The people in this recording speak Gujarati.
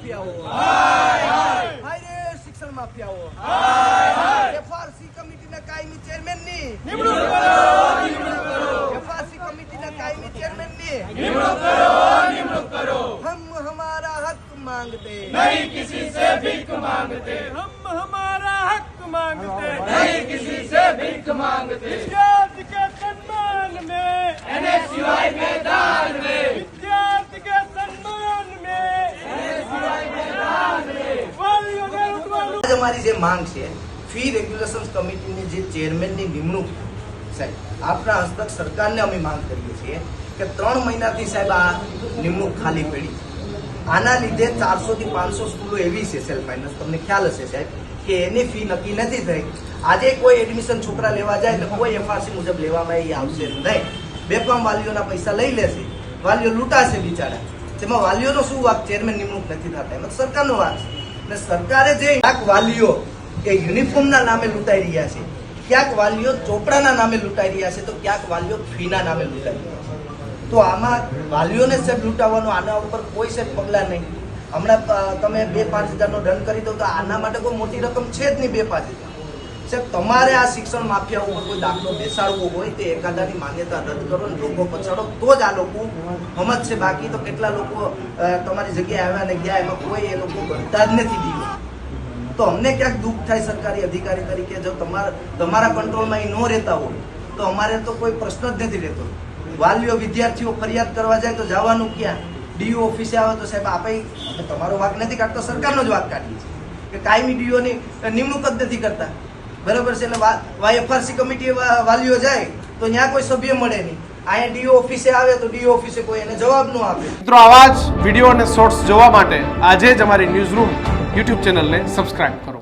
માફિયાઓ. હાય શિક્ષણ માફિયાઓ. એફઆરસી કમિટીના કાયમી ચેરમેનની. એફઆરસી કમિટીના કાયમી ચેરમેનની. નિમણૂક કરો નિમણૂક કરો. હમ હમારા હક માંગતે. નહીં કિસી સે ભીખ માંગતે. હમ હમારા હક માંગતે. નહીં કિસી સે ભીખ માંગતે. આજ અમારી જે માંગ છે ફી રેગ્યુલેશન કમિટીની જે ચેરમેનની નિમણૂક સાહેબ આપણા હસ્તક સરકારને અમે માંગ કરીએ છીએ કે ત્રણ મહિનાથી સાહેબ આ નિમણૂક ખાલી પડી. આના લીધે ચારસોથી પાંચસો સ્કૂલો એવી છે સેલ્ફ ફાઇનાન્સ. તમને ખ્યાલ હશે સાહેબ કે એની ફી નક્કી નથી થઈ. આજે કોઈ એડમિશન છોકરા લેવા જાય તો કોઈ એફઆરસી મુજબ લેવામાં એ આવશે નહીં. બેફામ વાલીઓના પૈસા લઈ લેશે. વાલીઓ લૂંટાશે બિચારા. તેમાં વાલીઓનો શું વાક ચેરમેન નિમણૂક નથી થતા. એમાં સરકારનો વાક છે. ને સરકારે જે ક્યાંક વાલીઓ એ યુનિફોર્મના નામે લૂંટાઈ રહ્યા છે, ક્યાંક વાલીઓ ચોપડાના નામે લૂંટાઈ રહ્યા છે, તો ક્યાંક વાલીઓ ફીના નામે લૂંટાઈ રહ્યા છે. તો આમાં વાલીઓને સાહેબ લૂંટાવવાનો આના ઉપર કોઈ સાહેબ પગલાં નહીં. હમણાં તમે બે પાંચ હજારનો દંડ કરી દો તો આના માટે કોઈ મોટી રકમ છે જ નહીં બે પાંચ હજાર. સાહેબ, તમારે આ શિક્ષણ માફિયા ઉપર કોઈ દાખલો બેસાડવો હોય તે એકાદાની માન્યતા રદ કરો ને લોકો પછાડો, તો જ આ લોકો સમજશે બાકી તો કેટલા લોકો તમારી જગ્યાએ આવ્યા ને ગયા, એમાં કોઈ એ લોકો બનતા જ નથી દીવો તો અમને ક્યાંક દુઃખ થાય સરકારી અધિકારી તરીકે, જો તમારા તમારા કંટ્રોલમાં એ ન રહેતા હોય, તો અમારે તો કોઈ પ્રશ્ન જ નથી રહેતો. વાલીઓ, વિદ્યાર્થીઓ ફરિયાદ કરવા જાય તો જવાનું ક્યાં? ડીઓ ઓફિસે આવે તો સાહેબ, આપે તમારો વાક નથી કાઢતો, સરકારનો જ વાક કાઢીએ છીએ. કે કાયમી ડીઓની નિમણૂક જ નથી કરતા. બરાબર છે? એટલે વા એફઆરસી કમિટી વાલીઓ જાય, તો ત્યાં કોઈ સભ્ય મળે નહીં. અહીંયા ડીઓ ઓફિસે આવે તો ડીઓ ઓફિસે કોઈ એને જવાબ ન આપે. મિત્રો, આવા જ વીડિયો અને શોર્ટ્સ જોવા માટે આજે જ અમારી ન્યૂઝ રૂમ યુટ્યુબ ચેનલને સબસ્ક્રાઇબ કરો.